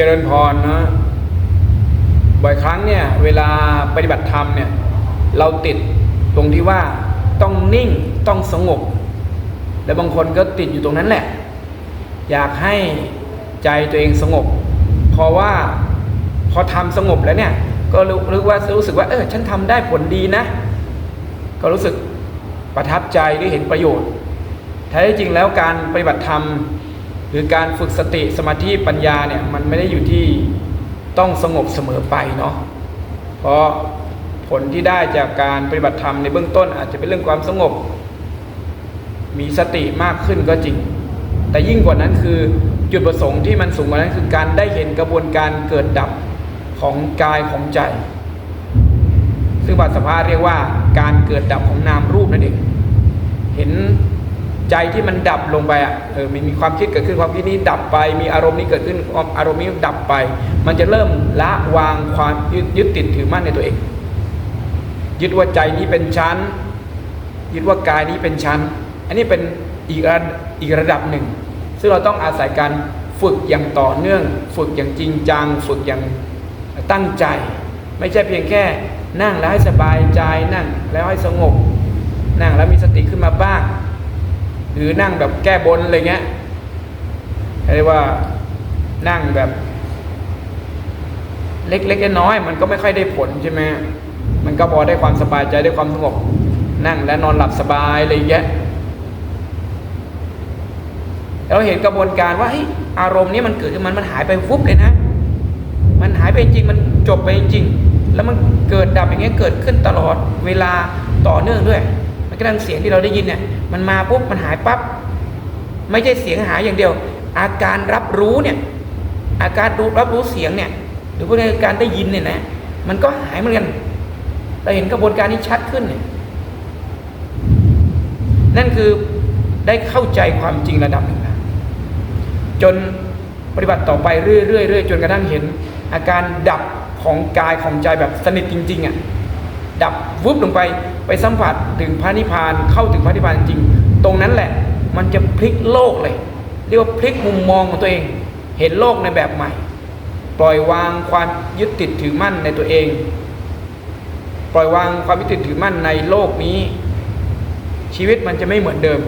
เจริญพรนะบ่อยครั้งเนี่ยเวลาปฏิบัติธรรมเนี่ยเราติดตรงที่ว่าต้องนิ่งต้องสงบและบางคนก็ติดอยู่ตรงนั้นแหละ อยากให้ใจตัวเองสงบ เพราะว่าพอทำสงบแล้วเนี่ยก็รู้รู้ว่ารู้สึกว่าเออฉันทำได้ผลดีนะ ก็รู้สึกประทับใจหรือเห็นประโยชน์แท้จริงแล้วการปฏิบัติธรรม หรือการฝึกสติสมาธิปัญญาเนี่ยมันไม่ได้อยู่ที่ต้องสงบเสมอไปเนาะเพราะผลที่ได้จากการปฏิบัติธรรมในเบื้องต้นอาจจะเป็นเรื่องความสงบ มีสติมากขึ้นก็จริง แต่ยิ่งกว่านั้นคือจุดประสงค์ที่มันสูงกว่านั้นคือการได้เห็นกระบวนการเกิดดับของกายของใจ ซึ่งบาสภาเรียกว่าการเกิดดับของนามรูปนั่นเอง เห็น ใจที่มันดับลงไปอะเออมันมีความคิดเกิดขึ้นความคิดนี้ดับไป มีอารมณ์นี้เกิดขึ้นอารมณ์นี้ดับไป มันจะเริ่มละวางความยึดยึดติดถือมั่นในตัวเอง ยึดว่าใจนี้เป็นชั้นยึดว่ากายนี้เป็นชั้น อันนี้เป็นอีกระอีกระดับหนึ่ง ซึ่งเราต้องอาศัยการฝึกอย่างต่อเนื่อง ฝึกอย่างจริงจัง ฝึกอย่างตั้งใจ ไม่ใช่เพียงแค่นั่งแล้วให้สบายใจนั่งแล้วให้สงบ นั่งแล้วมีสติขึ้นมาบ้าง หรือนั่งแบบแก้บนอะไรเงี้ยเรียกว่านั่งแบบ เล็กๆน้อยๆมันก็ไม่ค่อยได้ผลใช่ไหมมันก็พอได้ความสบายใจได้ความสงบนั่งและนอนหลับสบายอะไรเงี้ยเราเห็นกระบวนการว่าอารมณ์นี้มันเกิดขึ้นมันมันหายไปฟุบเลยนะ มันหายไปจริงมันจบไปจริง แล้วมันเกิดดับอย่างเงี้ยเกิดขึ้นตลอดเวลาต่อเนื่องด้วย มันก็ดังเสียงที่เราได้ยินเนี่ยมันมาปุ๊บมันหายปั๊บไม่ใช่เสียงหายอย่างเดียว อาการรับรู้เนี่ยอาการรู้รับรู้เสียงเนี่ยหรือพวกนี้การได้ยินเนี่ยนะมันก็หายเหมือนกันเราเห็นกระบวนการนี้ชัดขึ้นเนี่ยนั่นคือได้เข้าใจความจริงระดับหนึ่งแล้วจนปฏิบัติต่อไปเรื่อยๆจนกระทั่งเห็น อาการดับของกายของใจแบบสนิทจริงๆอะ ดับวุบลงไปไปสัมผัสถึงพระนิพพานเข้าถึงพระนิพพานจริง ตรงนั้นแหละ มันจะพลิกโลกเลย เรียกว่าพลิกมุมมองของตัวเอง เห็นโลกในแบบใหม่ ปล่อยวางความยึดติดถือมั่นในตัวเอง ปล่อยวางความยึดติดถือมั่นในโลกนี้ ชีวิตมันจะไม่เหมือนเดิม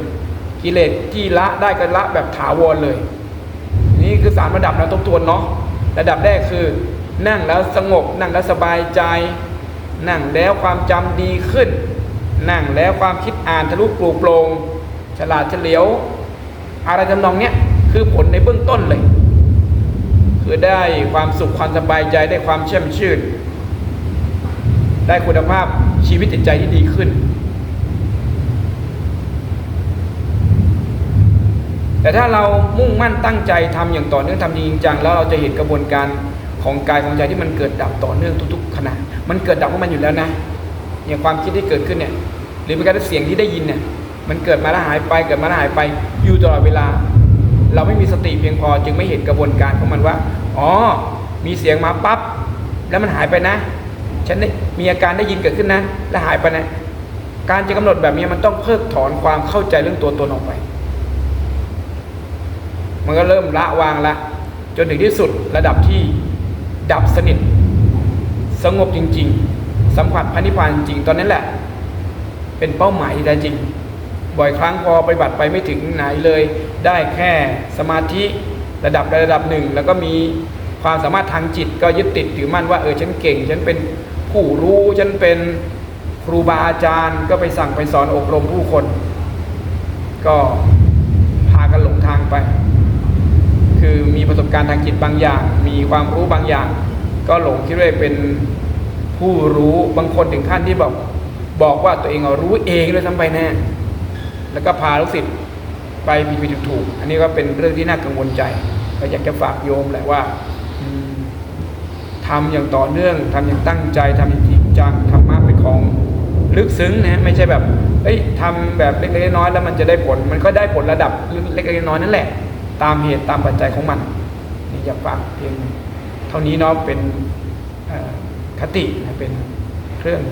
กิเลสที่ละได้ก็ละแบบถาวรเลย นี่คือสามระดับนะทบทวนเนาะระดับแรกคือ นั่งแล้วสงบนั่งแล้วสบายใจ นั่งแล้วความจำดีขึ้น นั่งแล้วความคิดอ่านทะลุปลูกโปรงฉลาดเฉลียว อะไรทำนองเนี้ยคือผลในเบื้องต้นเลย คือได้ความสุขความสบายใจได้ความเชื่อมชื่น ได้คุณภาพชีวิตจิตใจที่ดีขึ้น แต่ถ้าเรามุ่งมั่นตั้งใจทำอย่างต่อเนื่องทำจริงจังแล้วเราจะเห็นกระบวนการ ของกายของใจที่มันเกิดดับต่อเนื่องทุกๆขณะ มันเกิดดับของมันอยู่แล้วนะ อย่างความคิดที่เกิดขึ้นเนี่ยหรือเป็นการเสียงที่ได้ยินเนี่ยมันเกิดมาแล้วหายไปเกิดมาแล้วหายไปอยู่ตลอดเวลา เราไม่มีสติเพียงพอจึงไม่เห็นกระบวนการของมันว่าอ๋อมีเสียงมาปั๊บแล้วมันหายไปนะ ฉันมีอาการได้ยินเกิดขึ้นนะ แล้วหายไปนะ การจะกำหนดแบบนี้มันต้องเพิกถอนความเข้าใจเรื่องตัวตนออกไป มันก็เริ่มละวางละ จนถึงที่สุดระดับที่ ดับสนิท สงบจริง ๆ สัมผัสพันิพพานจริงตอนนั้นแหละ เป็นเป้าหมายที่แท้จริง บ่อยครั้งพอปฏิบัติไปไม่ถึงไหนเลย ได้แค่สมาธิระดับใดระดับหนึ่ง แล้วก็มีความสามารถทางจิตก็ยึดติดถือมั่นว่าเออฉันเก่ง ฉันเป็นผู้รู้ฉันเป็นครูบาอาจารย์ก็ไปสั่งไปสอนอบรมผู้คน ก็พากันหลงทางไป ประสบการณ์ทางจิตบางอย่าง มีความรู้บางอย่าง ก็หลงคิดว่าเป็นผู้รู้บางคนถึงขั้นที่บอกบอกว่าตัวเองรู้เองด้วยซ้ำไปแน่แล้วก็พาลูกศิษย์ไปผิดผิดถูก อันนี้ก็เป็นเรื่องที่น่ากังวลใจก็อยากจะฝากโยมแหละว่าอืมทำอย่างต่อเนื่องทำอย่างตั้งใจทำอย่างจริงจังธรรมะเป็นของลึกซึ้งนะไม่ใช่แบบเอ้ยทำแบบเล็กๆน้อยๆแล้วมันจะได้ผล มันก็ได้ผลระดับเล็กๆน้อยๆนั่นแหละ ตามเหตุตามปัจจัยของมัน นี่จะฝากเพียงเท่านี้เนาะเป็นคตินะเป็นเครื่อง